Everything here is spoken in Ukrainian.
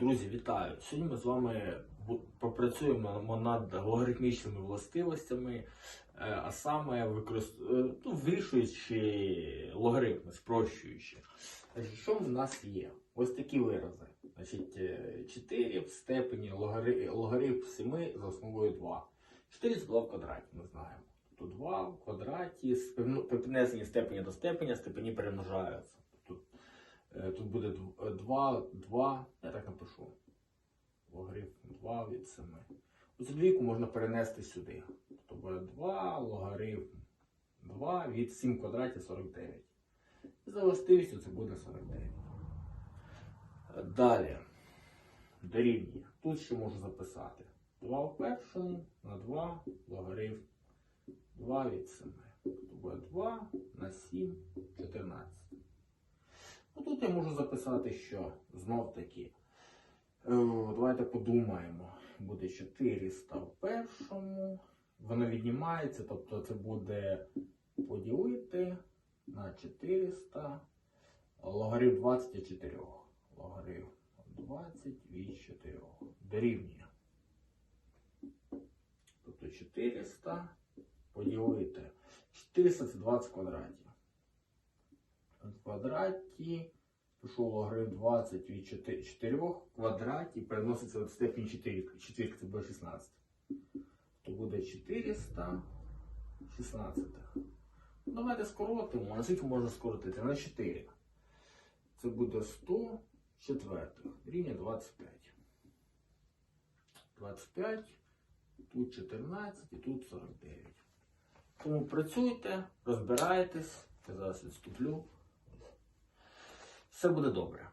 Друзі, вітаю! Сьогодні ми з вами попрацюємо над логарифмічними властивостями, е, а саме використ... е, ну, вирішуючи логарифми, спрощуючи. Значить, що в нас є? Ось такі вирази. Значить, 4 в степені логари... логарифм 7 за основою 2. 4 це 2 в квадраті, ми знаємо. Тут 2 в квадраті, певно- при піднесенні степені до степені, степені перемножаються. Тут Е, буде 2, 2, я так напишу. Логарифм 2 від 7. Оцю двійку можна перенести сюди. Тобто буде 2 логарифм 2 від 7 квадратів 49. І за властивістю це буде 49. Е, Далі. Дорівнює. Тут ще можу записати. 2 в першому на 2 логарифм 2 від 7. Тобто буде 2 на 7 14. Я можу записати, що знов таки. е, Давайте подумаємо. Буде 400 в першому. Воно віднімається, тобто це буде поділити на 400. Логарифм 24. Логарифм 20 від 4. Дорівнює. Тобто 400 поділити. 400 це 20 квадратів в квадраті. Пишу логарифм 20 від 4 в квадраті переноситься в степінь 4. Четвірка це буде 16. То буде 400 16. Ну, Давайте скоротимо. Наскільки можна скоротити? На 4. Це буде 100 четвертих. Рівня 25. 25. Тут 14 і тут 49. Тому працюйте, розбирайтесь. Я зараз відступлю. Все буде добре.